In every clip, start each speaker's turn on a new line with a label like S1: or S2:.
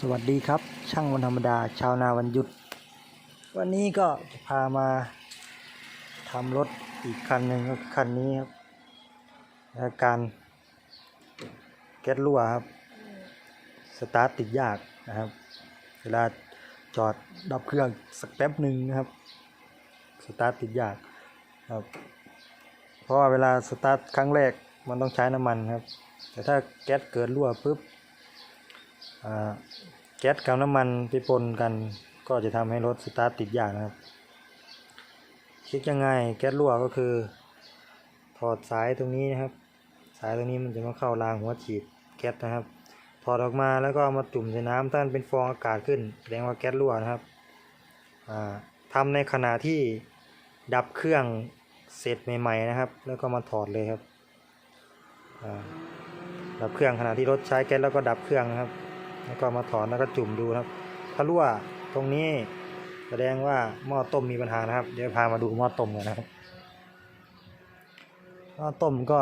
S1: สวัสดีครับ ช่างวันธรรมดา ชาวนาวันหยุด วันนี้ก็จะพามาทำรถอีกคันหนึ่งก็คันนี้ครับอาการแก๊สรั่วครับ สตาร์ทติดยากนะครับ เวลาจอดดับเครื่องสักแป๊บหนึ่งนะครับ สตาร์ทติดยากครับ เพราะว่าเวลาสตาร์ทครั้งแรกมันต้องใช้น้ำมันครับ แต่ถ้าแก๊สเกิดรั่วปุ๊บ แก๊สกับน้ำมันไปปนกัน ก็จะทำให้รถสตาร์ทติดยากนะครับเช็คยังไงแก๊สรั่วก็คือ ถอดสายตรงนี้นะครับ สายตรงนี้มันจะมาเข้ารางหัวฉีดแก๊สนะครับ ถอดออกมาแล้วก็เอามาจุ่มใส่น้ำถ้านเป็นฟองอากาศขึ้นแสดงว่าแก๊สรั่วนะครับอ่าทำในขณะที่ดับเครื่องเสร็จใหม่ๆนะครับ แล้วก็มาถอดเลยครับดับเครื่องขณะที่รถใช้แก๊สแล้วก็ดับเครื่องนะครับ แล้วก็มาถอนแล้วก็จุ่มดูนะครับ ถ้ารั่วตรงนี้แสดงว่าหม้อต้มมีปัญหานะครับ เดี๋ยวพามาดูหม้อต้มกันนะครับหม้อต้มก็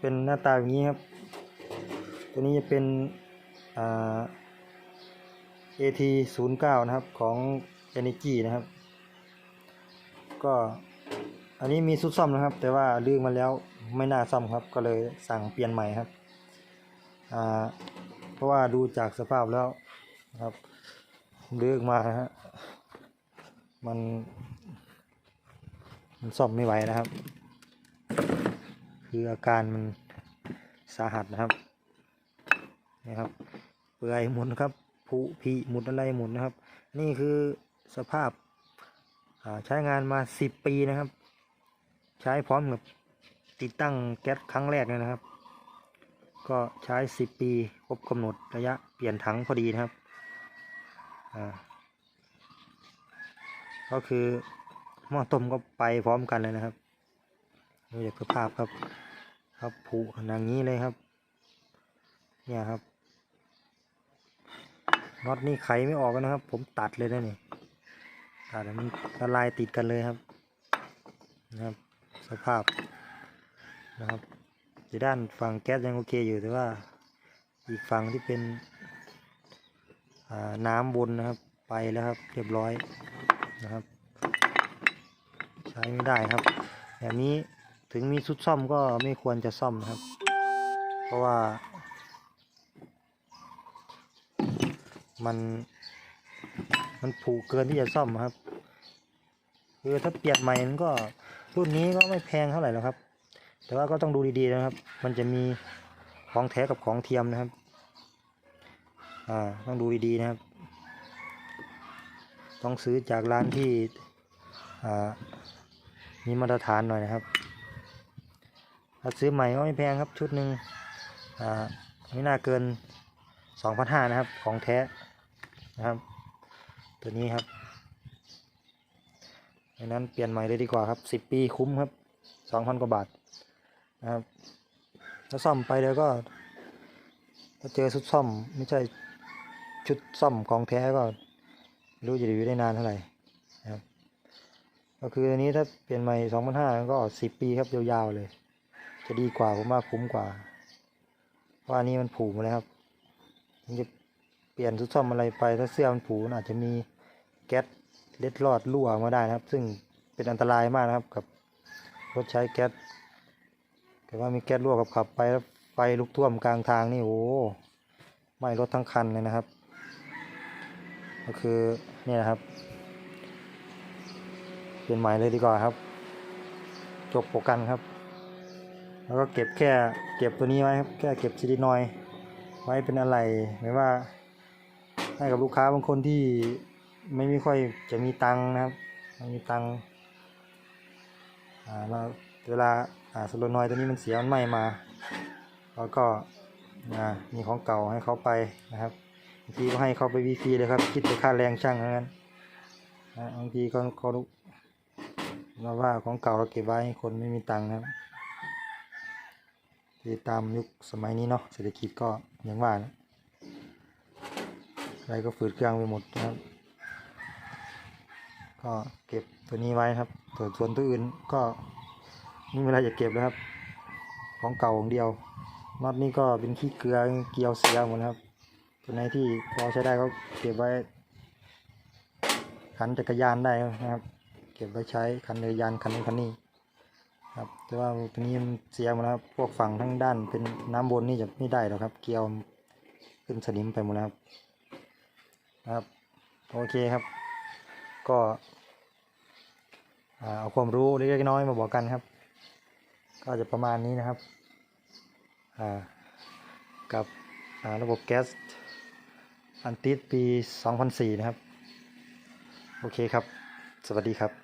S1: เป็นหน้าตาอย่างนี้ครับ ตัวนี้จะเป็นอ่า AT 0 9นะครับของ Energy นะครับ ก็อันนี้มีซุดซ่อมนะครับ แต่ว่าลืมมาแล้วไม่น่าซ่อมครับ ก็เลยสั่งเปลี่ยนใหม่ครับ อ่า ราะว่าดูจากสภาพแล้วครับเลือกมานะฮะมันมันซ่อมไม่ไหวนะครับ คืออาการมันสาหัสนะครับนี่ครับเปื่อยหมุนครับผุพีหมุนอะไรหมุนนะครับ นี่คือสภาพาใช้งานมาสิบปีนะครับ ใช้พร้อมกับติดตั้งแก๊สครั้งแรกเลยนะครับ ก็ใช้ 10 ปีครบกำหนดระยะเปลี่ยนถังพอดีนะครับอ่าก็คือหม้อต้มก็ไปพร้อมกันเลยนะครับดูจากสภาพครับ ครับผุอย่างนี้เลยครับ เนี่ยครับน็อตนี่ไขไม่ออกนะครับ ผมตัดเลยนะนี่ตัดแล้วมันละลายติดกันเลยครับ นะครับ สภาพนะครับ ที่ด้านฝั่งแก๊สยังโอเคอยู่แต่ว่าอีกฝั่งที่เป็นน้ำวนนะครับไปแล้วครับ เรียบร้อยนะครับ ใช้ไม่ได้ครับแบบนี้ถึงมีชุดซ่อมก็ไม่ควรจะซ่อมนะครับ เพราะว่า มันมันผุเกินที่จะซ่อมครับคือถ้าเปลี่ยนใหม่มันก็รุ่นนี้ก็ไม่แพงเท่าไหร่หรอกครับ แต่ว่าก็ต้องดูดีๆนะครับ มันจะมีของแท้กับของเทียมนะครับ อ่า ต้องดูดีๆนะครับ ต้องซื้อจากร้านที่ อ่า มีมาตรฐานหน่อยนะครับ ถ้าซื้อใหม่ก็ไม่แพงครับชุดหนึ่งอ่า ไม่น่าเกินสองพันห้านะครับ ของแท้นะครับ ตัวนี้ครับดังนั้นเปลี่ยนใหม่เลยดีกว่าครับสิบปีคุ้มครับสองพันกว่าบาท นะครับถ้าซ่อมไปแล้วก็ถ้าเจอชุดซ่อมไม่ใช่ชุดซ่อมของแท้ก็รู้จะอยู่ได้นานเท่าไหร่นะครับก็คืออันนี้ถ้าเปลี่ยนใหม่สองพันห้าก็สิบปีครับยาวๆเลย จะดีกว่าผมว่าคุ้มกว่า เพราะอันนี้มันผูมาแล้วครับมันจะเปลี่ยนชุดซ่อมอะไรไป ถ้าเสื้อมันผูมันอาจจะมีแก๊สเล็ดลอดรั่วมาได้นะครับ ซึ่งเป็นอันตรายมากนะครับกับรถใช้แก๊ส แต่ว่ามีแก๊สรั่วกับขับไปแล้วไฟลุกท่วมกลางทางนี่โอ้ไหม้รถทั้งคันเลยนะครับ ก็คือเนี่ยนะครับ เปลี่ยนใหม่เลยดีกว่าครับจบโปรกันครับ แล้วก็เก็บแค่เก็บตัวนี้ไว้ครับแค่เก็บซิลินอยไว้เป็นอะไรหมายว่า ให้กับลูกค้าบางคนที่ไม่มีค่อยจะมีตังนะครับไม่มีตังค์อ่าแล้ว เวลาอ่าโลนอยตัวนี้มันเสียมันไหม้มา แล้วก็มีของเก่าให้เขาไปนะครับบางทีก็ให้เขาไปวีฟรีเลยครับ คิดแต่ค่าแรงช่างเท่านั้นบางทีก็เขามาว่าของเก่าเราเก็บไว้ให้คนไม่มีตังค์นะครับที่ตามยุคสมัยนี้เนาะเศรษฐกิจก็อย่างว่านะอะไรก็ฝืดเครื่องไปหมดนะครับ ก็เก็บตัวนี้ไว้ครับส่วนตัวอื่นก็ นี่เวลาจะเก็บแล้วครับ ของเก่าของเดียวน็อตนี่ก็เป็นขี้เกลือเกลียวเสียหมดครับตัวไหนที่พอใช้ได้ก็เก็บไว้ ขันจักรยานได้นะครับ เก็บไว้ใช้คันจักรยานคันนี้คันนี้ครับแต่ว่าตัวนี้มันเสียหมดแล้วครับพวกฝั่งทั้งด้านเป็นน้ำบนนี่จะไม่ได้หรอกครับ เกลียวขึ้นสนิมไปหมดแล้วครับครับโอเคครับ ก็เอาความรู้เล็กๆน้อยๆมาบอกกันครับ ก็จะประมาณนี้นะครับกับระบบแก๊สอันติดปี 2004 นะครับ โอเคครับ สวัสดีครับ